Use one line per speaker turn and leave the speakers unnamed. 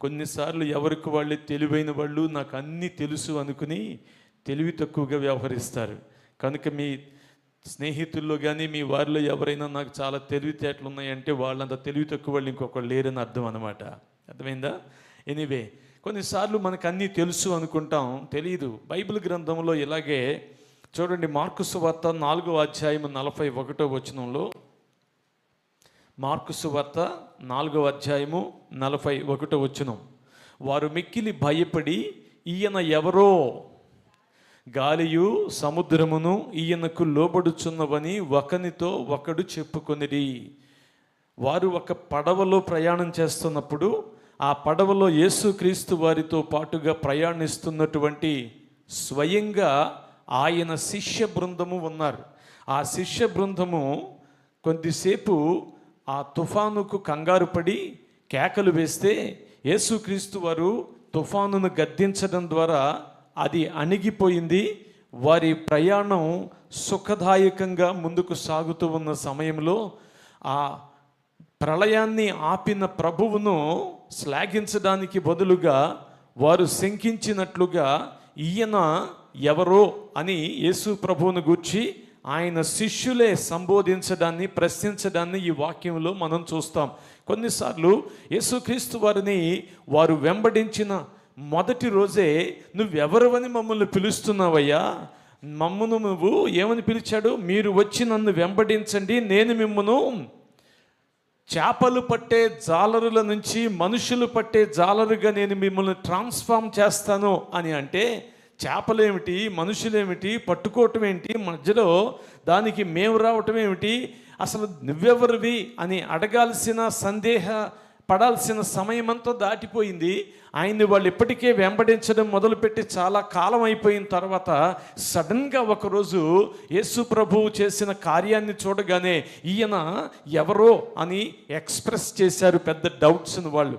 కొన్నిసార్లు ఎవరికి వాళ్ళే తెలివైన వాళ్ళు నాకు అన్నీ తెలుసు అనుకుని తెలివి తక్కువగా వ్యవహరిస్తారు. కనుక మీ స్నేహితుల్లో కానీ మీ వారిలో ఎవరైనా నాకు చాలా తెలివితేటలు ఉన్నాయంటే వాళ్ళంత తెలివి తక్కువ వాళ్ళు ఇంకొకరు లేరని అర్థం అనమాట అర్థమైందా? ఎనీవే కొన్నిసార్లు మనకు అన్నీ తెలుసు అనుకుంటాం తెలియదు బైబిల్ గ్రంథంలో ఇలాగే చూడండి మార్కుసు వార్త నాలుగో అధ్యాయం నలభై ఒకటో వచనంలో మార్కుసు వార్త నాలుగో అధ్యాయము నలభై ఒకటో వచ్చును వారు మిక్కిలి భయపడి ఈయన ఎవరో? గాలియు సముద్రమును ఈయనకు లోబడుచున్నవని ఒకనితో ఒకడు చెప్పుకొనిరి. వారు ఒక పడవలో ప్రయాణం చేస్తున్నప్పుడు ఆ పడవలో యేసుక్రీస్తు వారితో పాటుగా ప్రయాణిస్తున్నటువంటి స్వయంగా ఆయన శిష్య బృందము ఉన్నారు. ఆ శిష్య బృందము కొద్దిసేపు ఆ తుఫానుకు కంగారు పడి కేకలు వేస్తే యేసుక్రీస్తు వారు తుఫానును గద్దించడం ద్వారా అది అణిగిపోయింది. వారి ప్రయాణం సుఖదాయకంగా ముందుకు సాగుతూ ఉన్న సమయంలో ఆ ప్రళయాన్ని ఆపిన ప్రభువును శ్లాఘించడానికి బదులుగా వారు శంకించినట్లుగా ఈయన ఎవరో అని యేసు ప్రభువును గూర్చి ఆయన శిష్యులే సంబోధించడాన్ని ప్రశ్నించడాన్ని ఈ వాక్యంలో మనం చూస్తాం. కొన్నిసార్లు యేసుక్రీస్తు వారిని వారు వెంబడించిన మొదటి రోజే నువ్వెవరవని మమ్మల్ని పిలుస్తున్నావయ్యా? మమ్మను నువ్వు ఏమని పిలిచాడు? మీరు వచ్చి నన్ను వెంబడించండి నేను మిమ్మను చేపలు పట్టే జాలరుల నుంచి మనుషులు పట్టే జాలరుగా నేను మిమ్మల్ని ట్రాన్స్ఫార్మ్ చేస్తాను అని అంటే చేపలేమిటి? మనుషులేమిటి? పట్టుకోవటం ఏంటి మధ్యలో దానికి మేము రావటం ఏమిటి అసలు నువ్వెవరివి అని అడగాల్సిన సందేహ పడాల్సిన సమయమంతా దాటిపోయింది. ఆయన్ని వాళ్ళు ఇప్పటికే వెంబడించడం మొదలుపెట్టి చాలా కాలం అయిపోయిన తర్వాత సడన్గా ఒకరోజు యేసు ప్రభువు చేసిన కార్యాన్ని చూడగానే ఈయన ఎవరో అని ఎక్స్ప్రెస్ చేశారు పెద్ద డౌట్స్ని వాళ్ళు.